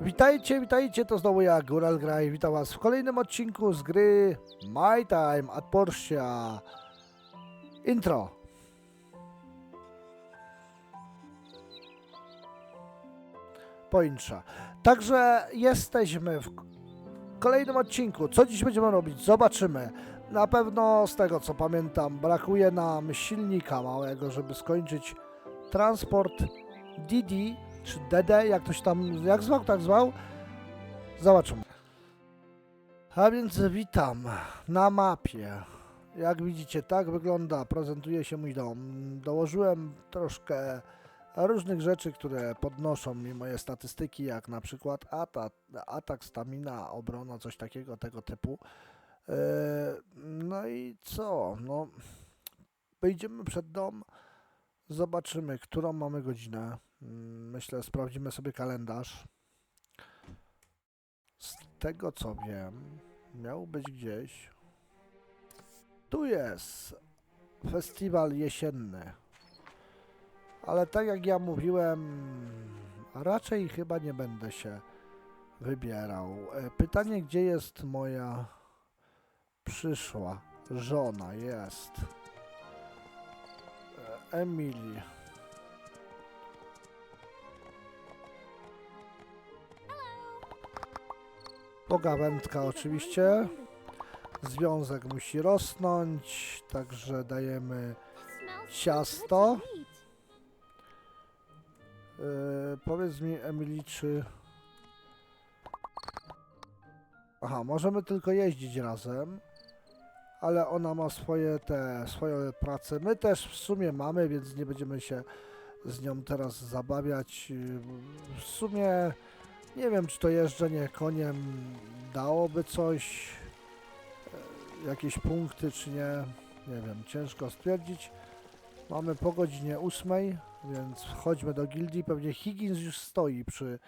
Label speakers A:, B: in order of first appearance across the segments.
A: Witajcie, witajcie, to znowu ja, Góral Graj. Witam was w kolejnym odcinku z gry My Time at Porsche. Intro. Po intrze. Także jesteśmy w kolejnym odcinku. Co dziś będziemy robić? Zobaczymy. Na pewno z tego co pamiętam, brakuje nam silnika małego, żeby skończyć transport DD czy DD, jak ktoś tam, jak zwał, tak zwał. Zobaczymy. A więc witam na mapie. Jak widzicie, tak wygląda, prezentuje się mój dom. Dołożyłem troszkę różnych rzeczy, które podnoszą mi moje statystyki, jak na przykład atak, atak stamina, obrona, coś takiego, tego typu. Yy, No i co? No, wyjdziemy przed dom, zobaczymy, którą mamy godzinę. Mm, Myślę, sprawdzimy sobie kalendarz. Z tego co wiem, miał być gdzieś. Tu jest festiwal jesienny. Ale tak jak ja mówiłem, raczej chyba nie będę się wybierał. E, Pytanie, gdzie jest moja przyszła żona? Jest. E, Emily. Pogawędka oczywiście. Związek musi rosnąć, także dajemy ciasto. Yy, powiedz mi, Emily, czy... Aha, możemy tylko jeździć razem, ale ona ma swoje te, swoje prace. My też w sumie mamy, więc nie będziemy się z nią teraz zabawiać. W sumie nie wiem, czy to jeżdżenie koniem dałoby coś, e, jakieś punkty, czy nie. Nie wiem, ciężko stwierdzić. Mamy po godzinie ósmej, więc wchodźmy do gildii. Pewnie Higgins już stoi przy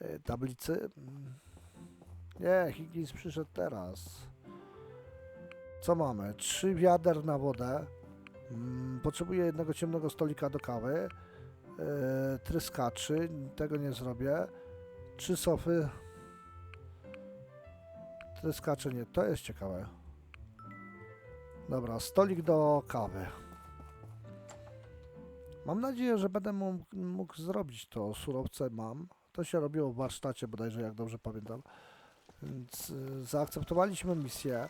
A: e, tablicy. Nie, Higgins przyszedł teraz. Co mamy? Trzy wiader na wodę. Mm, Potrzebuję jednego ciemnego stolika do kawy. E, tryskaczy, tego nie zrobię. Trzy sofy. Tryskacze nie, to jest ciekawe. Dobra, stolik do kawy. Mam nadzieję, że będę mógł, mógł zrobić to. Surowce mam. To się robiło w warsztacie bodajże, jak dobrze pamiętam. Więc y, zaakceptowaliśmy misję.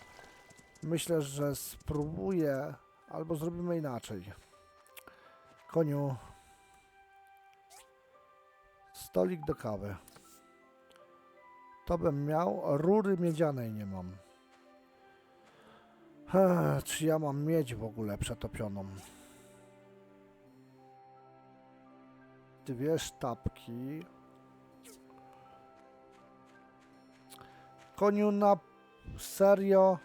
A: Myślę, że spróbuję, albo zrobimy inaczej. Koniu. Stolik do kawy. To bym miał. Rury miedzianej nie mam. Ech, czy ja mam miedź w ogóle przetopioną? Dwie sztabki. Koniu na serio.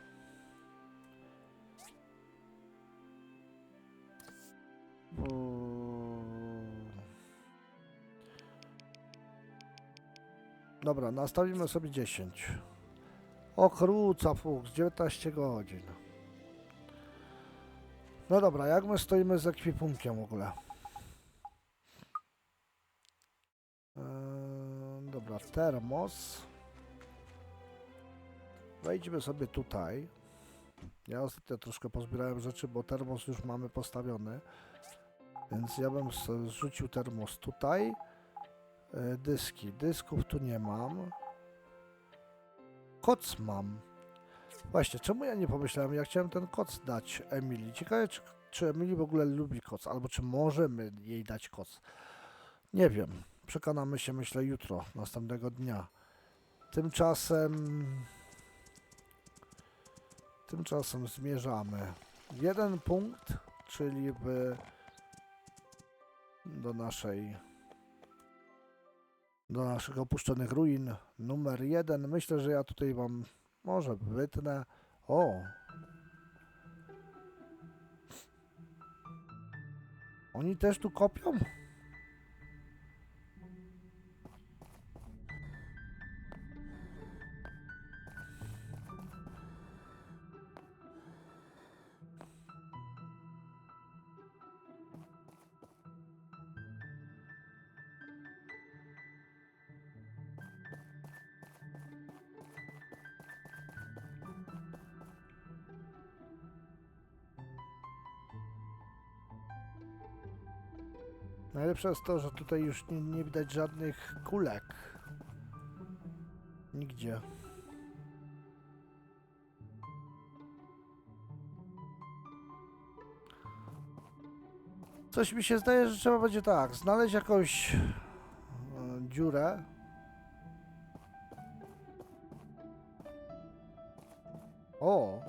A: Dobra, nastawimy sobie 10. Okruca fuks, 19 godzin. No dobra, jak my stoimy z ekwipunkiem w ogóle? Eee, dobra, termos. Wejdźmy sobie tutaj. Ja ostatnio troszkę pozbierałem rzeczy, bo termos już mamy postawiony. Więc ja bym zrzucił termos tutaj. E, dyski. Dysków tu nie mam. Koc mam. Właśnie, czemu ja nie pomyślałem? Ja chciałem ten koc dać Emilii. Ciekawe, czy, czy Emily w ogóle lubi koc, albo czy możemy jej dać koc. Nie wiem. Przekonamy się, myślę, jutro, następnego dnia. Tymczasem... Tymczasem zmierzamy. Jeden punkt, czyli w... do naszej... do naszych opuszczonych ruin. Numer jeden. Myślę, że ja tutaj wam może wytnę. O! Oni też tu kopią? Jest to, że tutaj już nie, nie widać żadnych kulek. Nigdzie. Coś mi się zdaje, że trzeba będzie tak, znaleźć jakąś e, dziurę. O!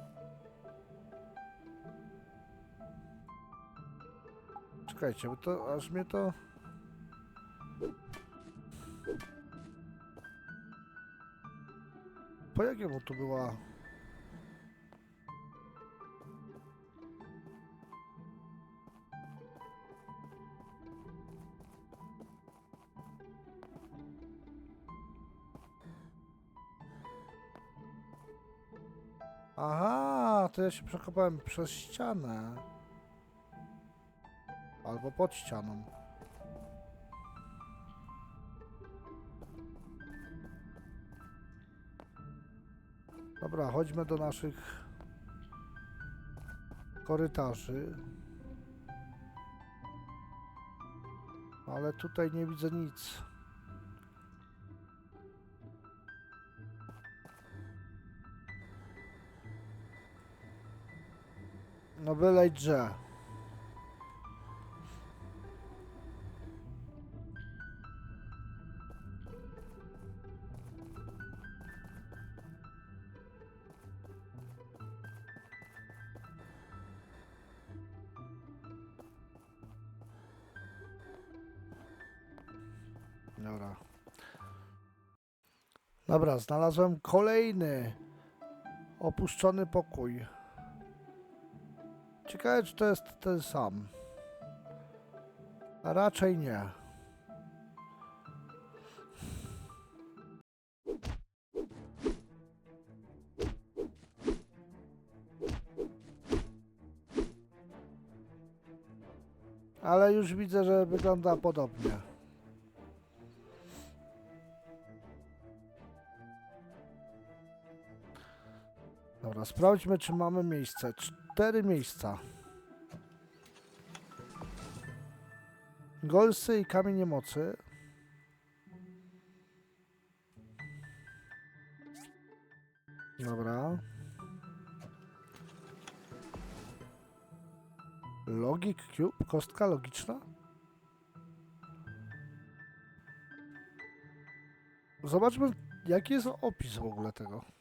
A: Czekajcie, bo to aż mnie to... Po jakiemu tu była... Aha, to ja się przekopałem przez ścianę. Albo pod ścianą. Dobra, chodźmy do naszych korytarzy. Ale tutaj nie widzę nic. No byle że. Dobra, znalazłem kolejny opuszczony pokój. Ciekawe, czy to jest ten sam. A raczej nie. Ale już widzę, że wygląda podobnie. Dobra, sprawdźmy, czy mamy miejsce. Cztery miejsca. Golsy i kamienie mocy. Dobra. Logic Cube? Kostka logiczna? Zobaczmy, jaki jest opis w ogóle tego.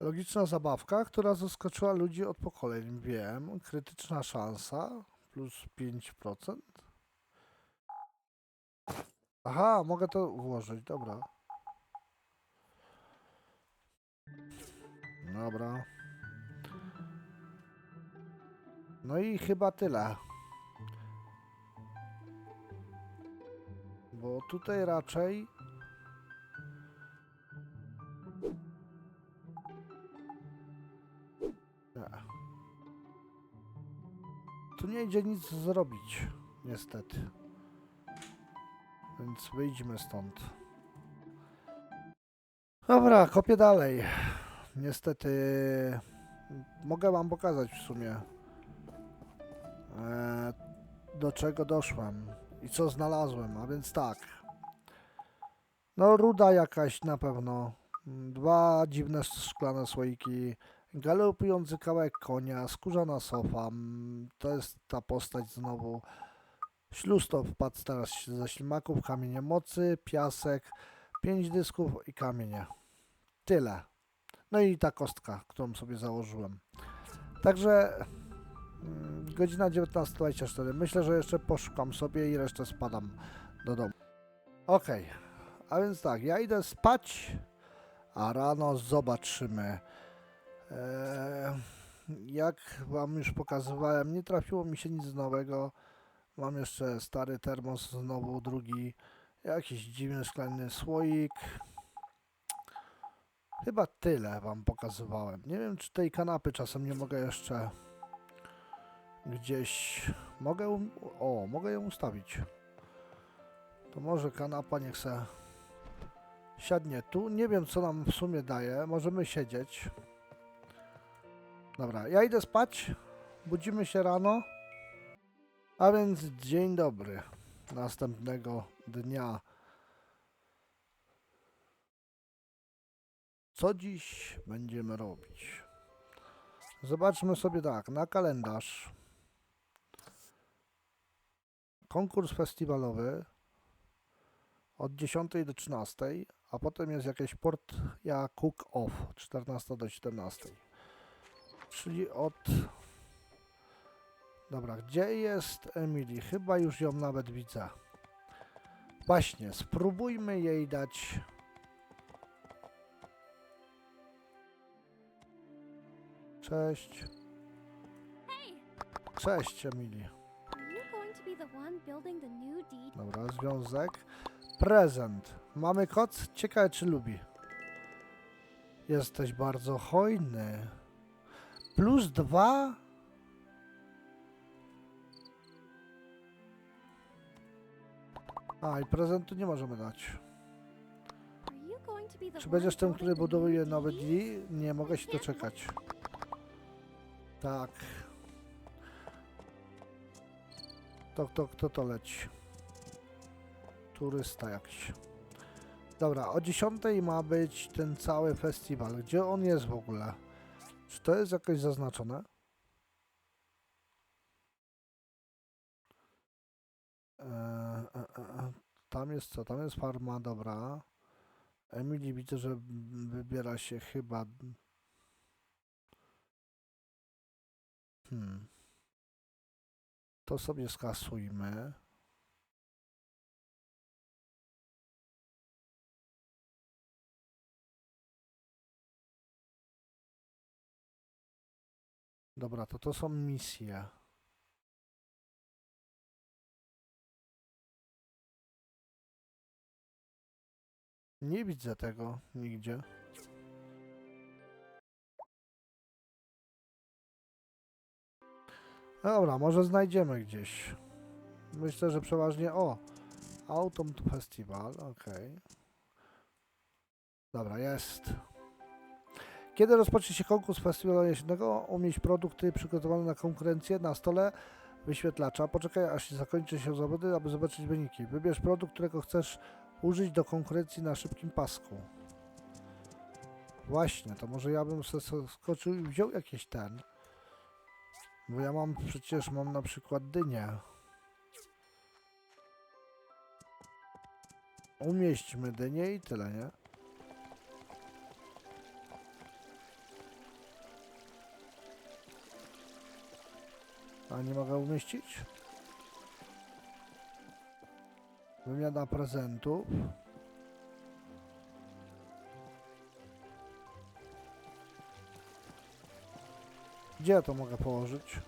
A: Logiczna zabawka, która zaskoczyła ludzi od pokoleń. Wiem. Krytyczna szansa plus 5%. Aha, mogę to włożyć, dobra. Dobra. No i chyba tyle. Bo tutaj raczej Tu nie idzie nic zrobić, niestety. Więc wyjdźmy stąd. Dobra, kopię dalej. Niestety mogę wam pokazać w sumie e, do czego doszłem i co znalazłem, a więc tak. No ruda jakaś na pewno. Dwa dziwne szklane słoiki, Galopujący kawałek konia, skórzana sofa. mm, To jest ta postać znowu. Śluz to wpadł teraz ze ślimaków, kamienie mocy, piasek, pięć dysków i kamienie. Tyle. No i ta kostka, którą sobie założyłem. Także mm, godzina 19.24. Myślę, że jeszcze poszukam sobie i resztę spadam do domu. Okej, a więc tak, ja idę spać, a rano zobaczymy. Eee, jak wam już pokazywałem, nie trafiło mi się nic nowego. Mam jeszcze stary termos, znowu drugi, jakiś dziwny szklany słoik. Chyba tyle wam pokazywałem. Nie wiem, czy tej kanapy czasem nie mogę jeszcze gdzieś... Mogę... O, mogę ją ustawić. To może kanapa niech se siadnie tu. Nie wiem, co nam w sumie daje. Możemy siedzieć. Dobra, ja idę spać. Budzimy się rano. A więc dzień dobry. Następnego dnia. Co dziś będziemy robić? Zobaczmy sobie tak, na kalendarz. Konkurs festiwalowy od 10 do 13, a potem jest jakieś port ja cook off 14 do 17. Czyli od Dobra, gdzie jest Emily? Chyba już ją nawet widzę. Właśnie, spróbujmy jej dać. Cześć. Cześć, Emily. Dobra, związek. Prezent. Mamy kot? Ciekawe, czy lubi. Jesteś bardzo hojny. Plus dwa? A, i prezentu nie możemy dać. Czy będziesz tym, który buduje nowe drzwi? Nie mogę się doczekać. Tak. To, to, kto to leci? Turysta jakiś. Dobra, o 10 ma być ten cały festiwal. Gdzie on jest w ogóle? Czy to jest jakoś zaznaczone? Eee, e, e, e. Tam jest co? Tam jest farma, dobra. Emily widzę, że wybiera się chyba. Hmm. To sobie skasujmy. Dobra, to to są misje. Nie widzę tego nigdzie. Dobra, może znajdziemy gdzieś. Myślę, że przeważnie. O! Autumn Festival, okej. Dobra, jest. Kiedy rozpocznie się konkurs festiwalu jesiennego? Umieść produkty przygotowane na konkurencję na stole wyświetlacza. Poczekaj, aż zakończy się zawody, aby zobaczyć wyniki. Wybierz produkt, którego chcesz użyć do konkurencji na szybkim pasku. Właśnie, to może ja bym skoczył i wziął jakiś ten. Bo ja mam przecież mam na przykład dynię. Umieśćmy dynię i tyle, nie? A nie mogę umieścić? Wymiana prezentów. Gdzie ja to mogę położyć?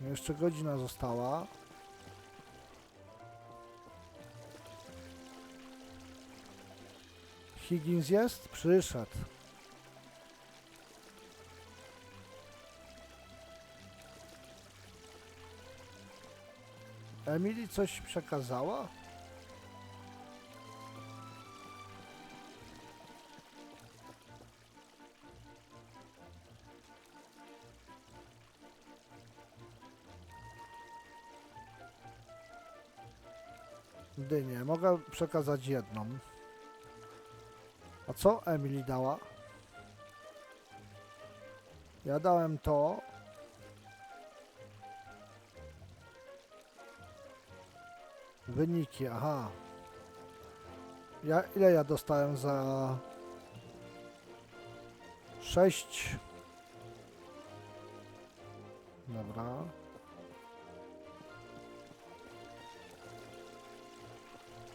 A: Jeszcze godzina została. Higgins jest? Przyszedł. Emily coś przekazała? Dynię. Mogę przekazać jedną. A co Emily dała? Ja dałem to. Wyniki, aha. Ja, ile ja dostałem za... 6 Dobra.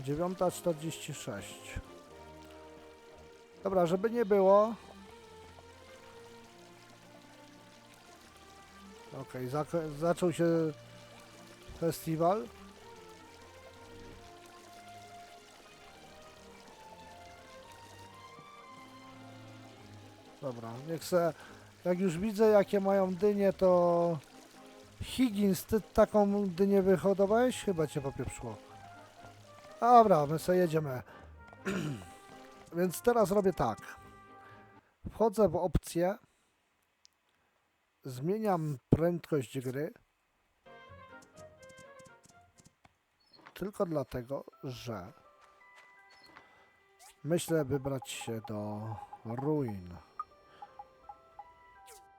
A: Dziewiąta czterdzieści sześć. Dobra, żeby nie było. Okej, zako- zaczął się festiwal. Dobra, niech se... Jak już widzę, jakie mają dynie, to... Higgins, ty taką dynię wyhodowałeś? Chyba cię popieprzyło. Dobra, my sobie jedziemy. Więc teraz robię tak. Wchodzę w opcję. Zmieniam prędkość gry. Tylko dlatego, że myślę wybrać się do ruin.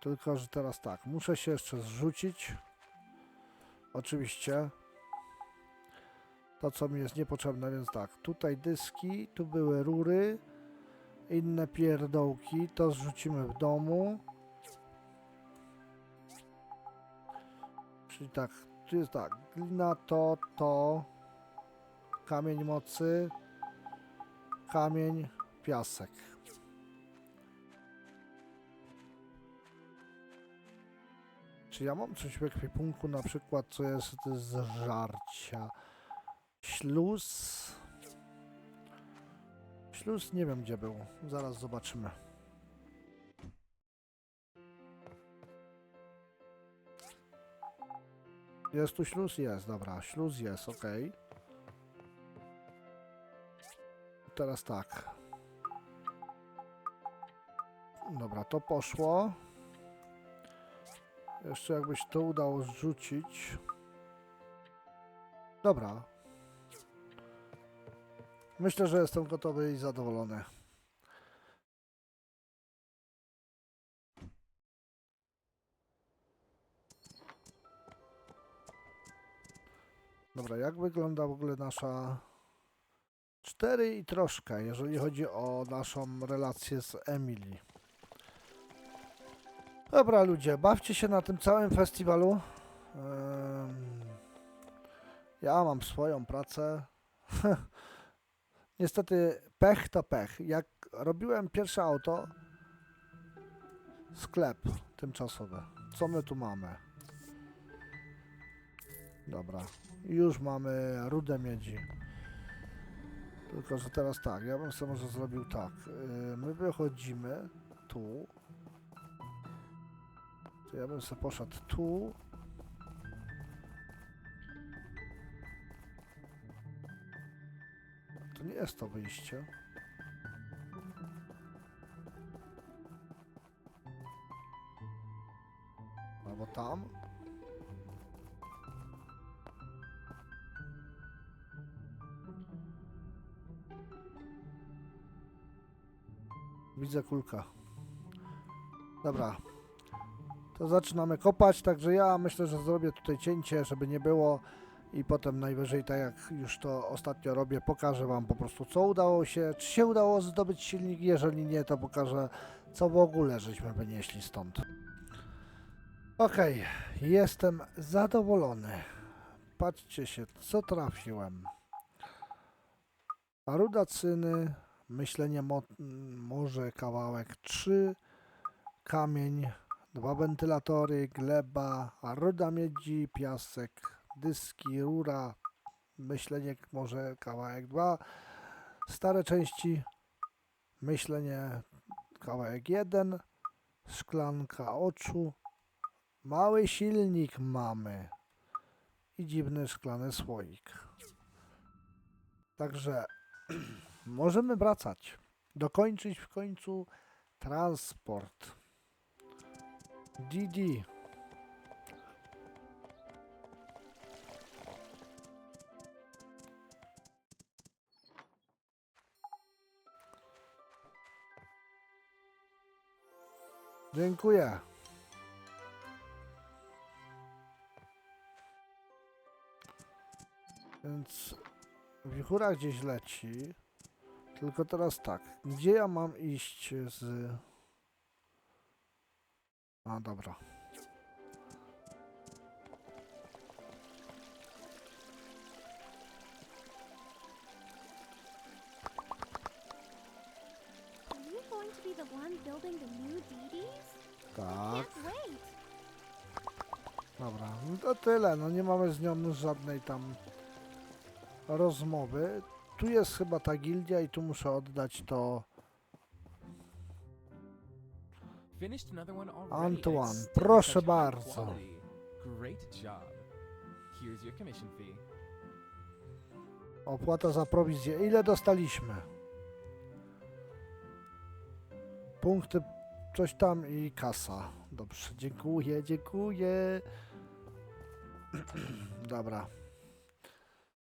A: Tylko, że teraz tak, muszę się jeszcze zrzucić. Oczywiście. To, co mi jest niepotrzebne, więc tak, tutaj dyski, tu były rury, inne pierdołki, to zrzucimy w domu. Czyli tak, tu jest tak, glina to, to, kamień mocy, kamień, piasek. Czy ja mam coś w ekwipunku, na przykład, co jest z żarcia? Śluz. Śluz nie wiem gdzie był. Zaraz zobaczymy. Jest tu śluz? Jest, dobra. Śluz jest, ok. Teraz tak. Dobra, to poszło. Jeszcze jakbyś to udało zrzucić. Dobra. Myślę, że jestem gotowy i zadowolony. Dobra, jak wygląda w ogóle nasza 4 i troszkę, jeżeli chodzi o naszą relację z Emily. Dobra ludzie, bawcie się na tym całym festiwalu. Ja mam swoją pracę. Niestety pech to pech. Jak robiłem pierwsze auto, sklep tymczasowy. Co my tu mamy? Dobra, już mamy rudę miedzi. Tylko, że teraz tak, ja bym sobie może zrobił tak. My wychodzimy tu. To ja bym sobie poszedł tu. To nie jest to wyjście. Albo tam. Widzę kulka. Dobra. To zaczynamy kopać, także ja myślę, że zrobię tutaj cięcie, żeby nie było i potem najwyżej, tak jak już to ostatnio robię, pokażę Wam po prostu co udało się, czy się udało zdobyć silnik, jeżeli nie, to pokażę co w ogóle żeśmy wynieśli stąd. Okej, jestem zadowolony. Patrzcie się, co trafiłem. Ruda cyny, myślenie mo może kawałek 3, kamień, dwa wentylatory, gleba, ruda miedzi, piasek, dyski, rura, myślenie może kawałek 2, stare części, myślenie kawałek 1, szklanka oczu, mały silnik mamy. I dziwny szklany słoik. Także możemy wracać, dokończyć w końcu transport. DD. Dziękuję. Więc wichura gdzieś leci. Tylko teraz tak, gdzie ja mam iść z... A, dobra.
B: The one building the new?
A: Tak, dobra. No to tyle, no nie mamy z nią żadnej tam rozmowy. Tu jest chyba ta gildia i tu muszę oddać to Antoine, proszę bardzo.
C: quality. Great job. Here's your commission fee.
A: opłata za prowizję. Ile dostaliśmy? Punkty, coś tam i kasa. Dobrze, dziękuję, dziękuję. Dobra.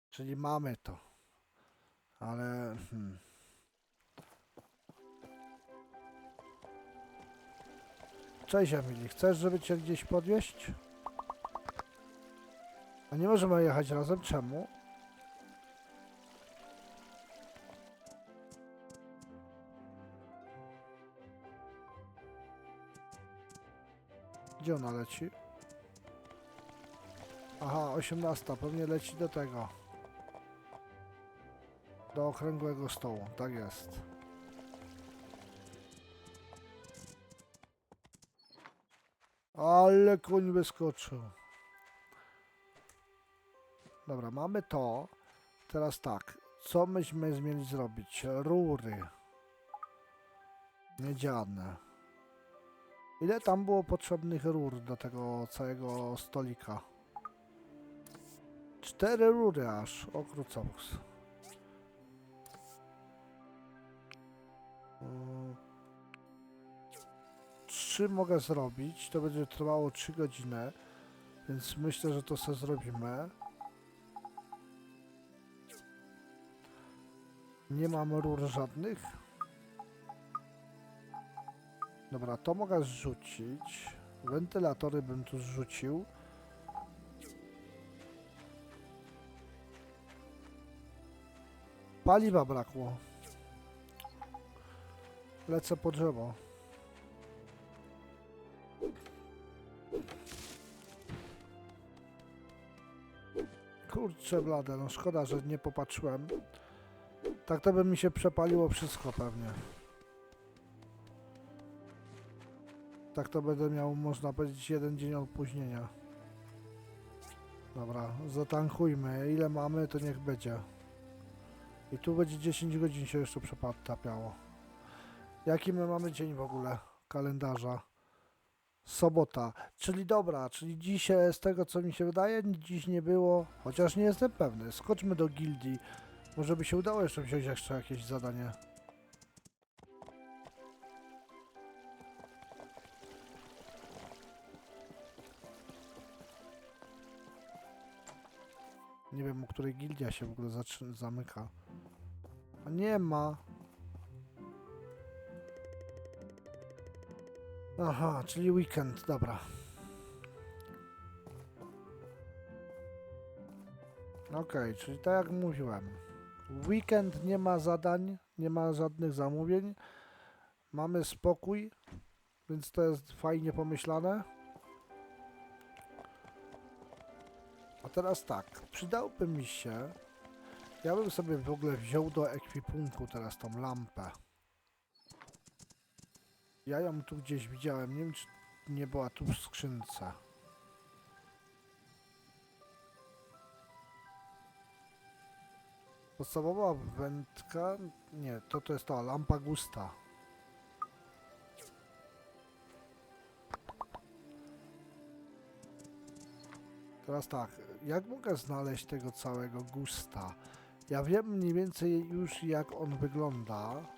A: Czyli mamy to. Ale... Hmm. Cześć Emily, chcesz, żeby cię gdzieś podwieźć? A nie możemy jechać razem, czemu? Gdzie ona leci? Aha, 18, pewnie leci do tego. Do okrągłego stołu, tak jest. Ale koń wyskoczył. Dobra, mamy to. Teraz tak. Co myśmy mieli zrobić? Rury. Miedziane. Ile tam było potrzebnych rur do tego całego stolika? Cztery rury aż. O. 3 mogę zrobić, to będzie trwało 3 godziny, więc myślę, że to sobie zrobimy. Nie mam rur żadnych. Dobra, to mogę zrzucić. Wentylatory bym tu zrzucił. Paliwa brakło. Lecę po drzewo. Kurczę blade, no szkoda, że nie popatrzyłem. Tak to by mi się przepaliło wszystko pewnie. Tak to będę miał, można powiedzieć, jeden dzień opóźnienia. Dobra, zatankujmy. Ile mamy, to niech będzie. I tu będzie 10 godzin się jeszcze przetapiało. Jaki my mamy dzień w ogóle kalendarza? Sobota. Czyli dobra, czyli dzisiaj z tego co mi się wydaje, dziś nie było, chociaż nie jestem pewny. Skoczmy do gildii. Może by się udało jeszcze wziąć jeszcze jakieś zadanie. Nie wiem, o której gildia się w ogóle zamyka. A nie ma. Aha, czyli weekend, dobra. Okej, czyli tak jak mówiłem. Weekend nie ma zadań, nie ma żadnych zamówień. Mamy spokój, więc to jest fajnie pomyślane. A teraz tak, przydałby mi się. Ja bym sobie w ogóle wziął do ekwipunku teraz tą lampę. Ja ją tu gdzieś widziałem, nie wiem czy nie była tu w skrzynce. Podstawowa wędka, nie, to to jest ta lampa gusta. Teraz tak, jak mogę znaleźć tego całego gusta? Ja wiem mniej więcej już jak on wygląda.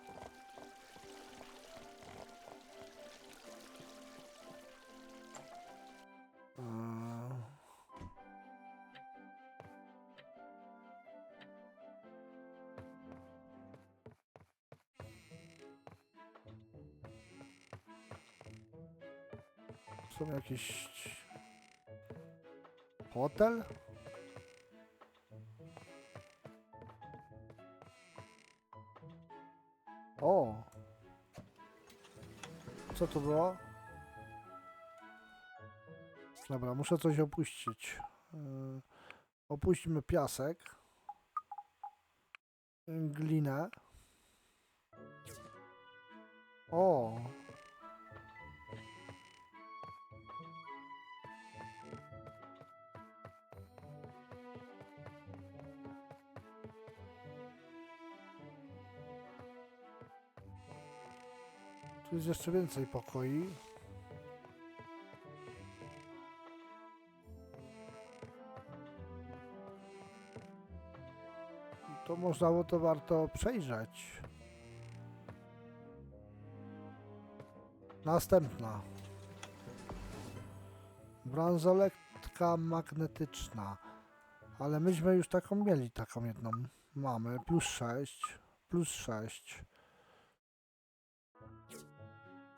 A: Są jakieś... Hotel? O! Co to było? Dobra, muszę coś opuścić. Yy, opuśćmy piasek. Glinę. O! Tu jest jeszcze więcej pokoi. To można było to warto przejrzeć. Następna. Bransoletka magnetyczna. Ale myśmy już taką mieli, taką jedną. Mamy plus 6, plus 6.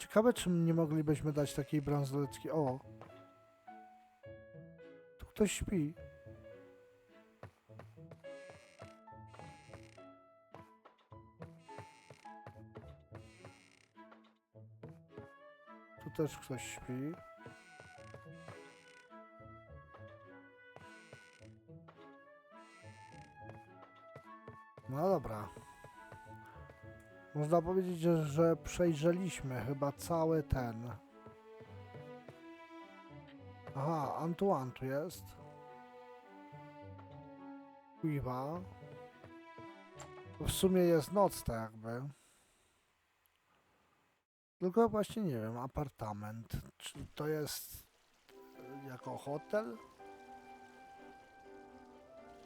A: Ciekawe, czy nie moglibyśmy dać takiej bransoletki. O! Tu ktoś śpi. Tu też ktoś śpi. No dobra. Można powiedzieć, że, przejrzeliśmy chyba cały ten. Aha, Antoine tu jest. Kuiwa. W sumie jest noc, tak jakby. Tylko właśnie nie wiem, apartament. Czy to jest e, jako hotel?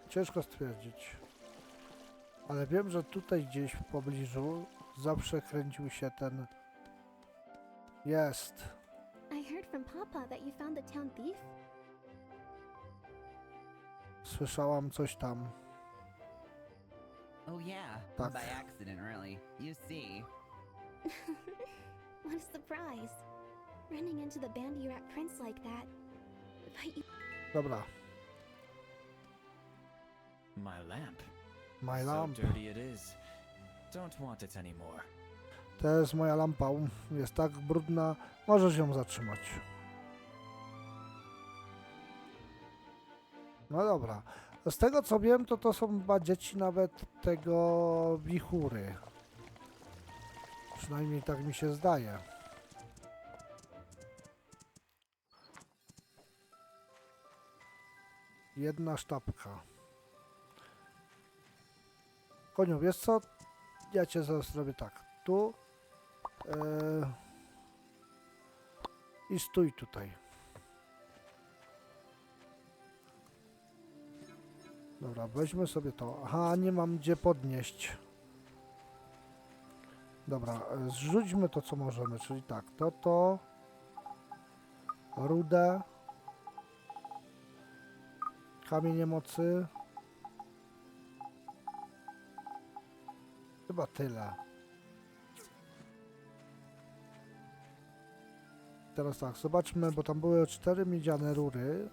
A: Ciężko stwierdzić. Ale wiem, że tutaj gdzieś w pobliżu zawsze kręcił się ten... Jest.
B: I heard from Papa that you found the town thief.
A: Słyszałam coś tam.
D: Oh yeah,
A: Tak.
D: by accident, really. You see.
B: what a surprise. Running into the bandy rat prince like that. But you
A: Dobra.
C: My lamp.
A: My lamp. jest moja lampa. Jest tak brudna. Możesz ją zatrzymać. No dobra. Z tego co wiem, to to są chyba dzieci nawet tego wichury. Przynajmniej tak mi się zdaje. Jedna sztabka. Koniu, wiesz co? Ja cię zaraz zrobię tak. Tu. Yy, I stój tutaj. Dobra, weźmy sobie to. Aha, nie mam gdzie podnieść. Dobra, e, zrzućmy to co możemy, czyli tak, to to. Rudę. Kamienie mocy. Chyba tyle. Teraz tak, zobaczmy, bo tam były cztery miedziane rury.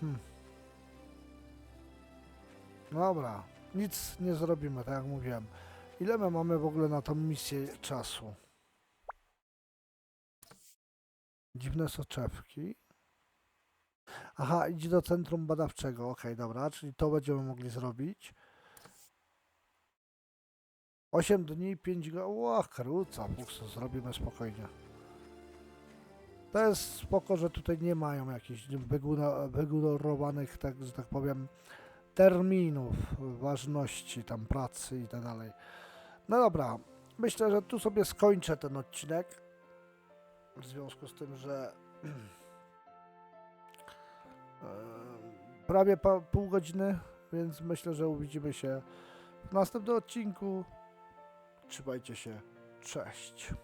A: Hmm. Dobra, nic nie zrobimy, tak jak mówiłem. Ile my mamy w ogóle na tą misję czasu? Dziwne soczewki. Aha, idź do centrum badawczego. Okej, dobra, czyli to będziemy mogli zrobić. 8 dni, 5 go. Ła, króca, buksu, zrobimy spokojnie. To jest spoko, że tutaj nie mają jakichś wygórowanych, tak, że tak powiem, terminów ważności tam pracy i tak dalej. No dobra, myślę, że tu sobie skończę ten odcinek. W związku z tym, że prawie pół godziny, więc myślę, że uwidzimy się w następnym odcinku. Trzymajcie się. Cześć.